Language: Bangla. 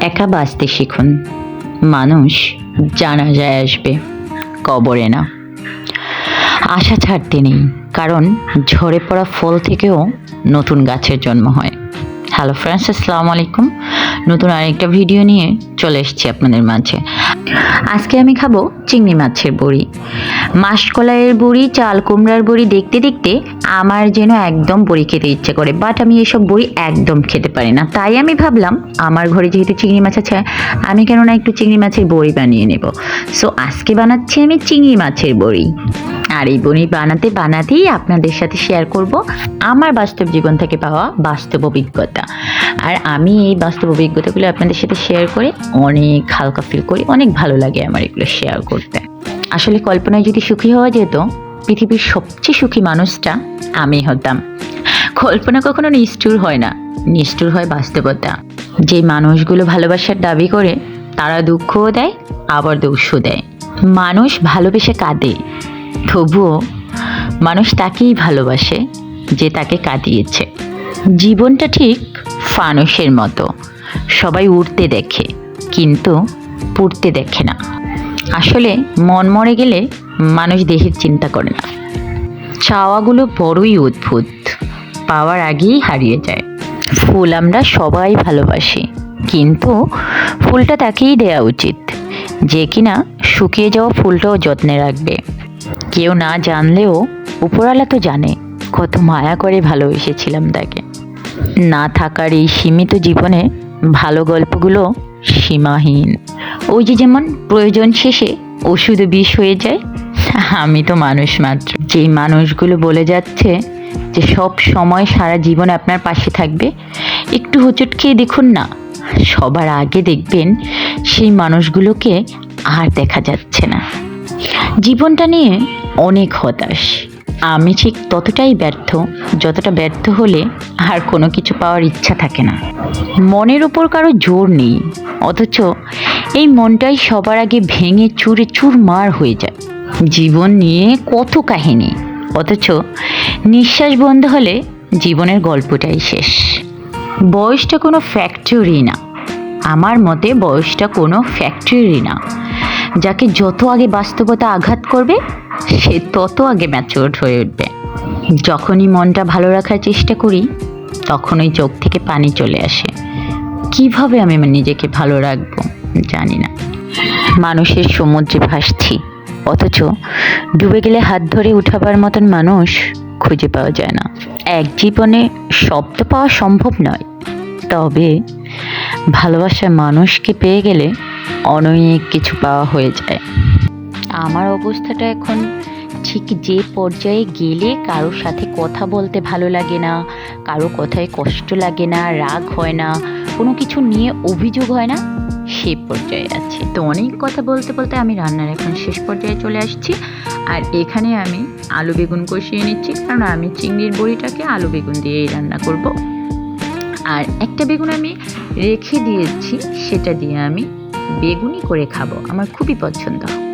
একা বাঁচতে শিখুন। মানুষ জানা যায় আসবে, কবরে না। আশা ছাড়তে নেই, কারণ ঝরে পড়া ফল থেকেও নতুন গাছের জন্ম হয়। হ্যালো ফ্রেন্ডস আসসালামু আলাইকুম নতুন আরেকটা ভিডিও নিয়ে চলে এসেছি আপনাদের মাঝে। আজকে আমি খাব চিংড়ি মাছের বড়ি। মাসকলাইয়ের বড়ি, চাল কুমড়ার বড়ি দেখতে দেখতে আমার যেন একদম বড়ি খেতে ইচ্ছে করে বাট আমি এসব বড়ি একদম খেতে পারি না। তাই আমি ভাবলাম, আমার ঘরে যেহেতু চিংড়ি মাছ আছে, আমি কেন না একটু চিংড়ি মাছের বড়ি বানিয়ে নেব। সো আজকে বানাচ্ছি আমি চিংড়ি মাছের বড়ি। আর এই বড়ি বানাতে বানাতেই আপনাদের সাথে শেয়ার করব আমার বাস্তব জীবন থেকে পাওয়া বাস্তব অভিজ্ঞতা। আর আমি এই বাস্তব অভিজ্ঞতাগুলো আপনাদের সাথে শেয়ার করে অনেক হালকা ফিল করি, অনেক ভালো লাগে আমার এগুলো শেয়ার করতে। আসলে কল্পনায় যদি সুখী হওয়া যেত, পৃথিবীর সবচেয়ে সুখী মানুষটা আমি হতাম। কল্পনা কখনো নিষ্ঠুর হয় না, নিষ্ঠুর হয় বাস্তবতা। যে মানুষগুলো ভালোবাসার দাবি করে, তারা দুঃখও দেয়, আবার দোষও দেয়। মানুষ ভালোবেসে কাঁদে তবুও মানুষ তাকেই ভালোবাসে যে তাকে কাঁদিয়েছে। জীবনটা ঠিক ফানুসের মতো। সবাই উড়তে দেখে, কিন্তু পুড়তে দেখে না। আসলে মন মরে গেলে মানুষ দেহের চিন্তা করে না। চাওয়াগুলো বড়ই অদ্ভুত। পাওয়ার আগেই হারিয়ে যায়। ফুল আমরা সবাই ভালোবাসি, কিন্তু ফুলটা তাকেই দেওয়া উচিত। যে কিনা শুকিয়ে যাওয়া ফুলটাও যত্নে রাখবে। কেউ না জানলেও উপরওয়ালা তো জানে, কত মায়া করে ভালোবেসেছিলাম তাকে। না থাকার এই সীমিত জীবনে ভালো গল্পগুলো সীমাহীন। ওই যে যেমন প্রয়োজন শেষে ওষুধ বিষ হয়ে যায়, আমি তো মানুষ মাত্র। যেই মানুষগুলো বলে যাচ্ছে যে সব সময় সারা জীবন আপনার পাশে থাকবে, একটু হোঁচট খেয়ে দেখুন না, সবার আগে দেখবেন সেই মানুষগুলোকে আর দেখা যাচ্ছে না। জীবনটা নিয়ে অনেক হতাশ। আমি ঠিক ততটাই ব্যর্থ, যতটা ব্যর্থ হলে আর কোনো কিছু পাওয়ার ইচ্ছা থাকে না। মনের উপর কারও জোর নেই, অথচ এই মনটাই সবার আগে ভেঙে চুরে চুরমার হয়ে যায়। জীবন নিয়ে কত কাহিনী, অথচ নিঃশ্বাস বন্ধ হলে জীবনের গল্পটাই শেষ। বয়সটা কোনো ফ্যাক্টরি না। আমার মতে বয়সটা কোনো ফ্যাক্টরি না। যাকে যত আগে বাস্তবতা আঘাত করবে, সে তত আগে ম্যাচিওর হয়ে উঠবে। যখনই মনটা ভালো রাখার চেষ্টা করি, তখনই চোখ থেকে পানি চলে আসে। কীভাবে আমি নিজেকে ভালো রাখব, জানি না। মানুষের সমুদ্রে ভাসছি, অথচ ডুবে গেলে হাত ধরে উঠাবার মতন মানুষ খুঁজে পাওয়া যায় না। এক জীবনে শব্দ পাওয়া সম্ভব নয়। তবে ভালোবাসার মানুষকে পেয়ে গেলে অনেক কিছু পাওয়া হয়ে যায়। আমার অবস্থাটা এখন ঠিক যে পর্যায়ে গেলে কারোর সাথে কথা বলতে ভালো লাগে না, কারও কথায় কষ্ট লাগে না, রাগ হয় না, কোনো কিছু নিয়ে অভিযোগ হয় না, সে পর্যায়ে আছে। তো অনেক কথা বলতে বলতে আমি রান্নার এখন শেষ পর্যায়ে চলে আসছি। আর এখানে আমি আলু বেগুন কষিয়ে নিচ্ছি, কারণ আমি চিংড়ির বড়িটাকে আলু বেগুন দিয়েই রান্না করব। আর একটা বেগুন আমি রেখে দিয়েছি, সেটা দিয়ে আমি বেগুনি করে খাব আমার খুবই পছন্দ।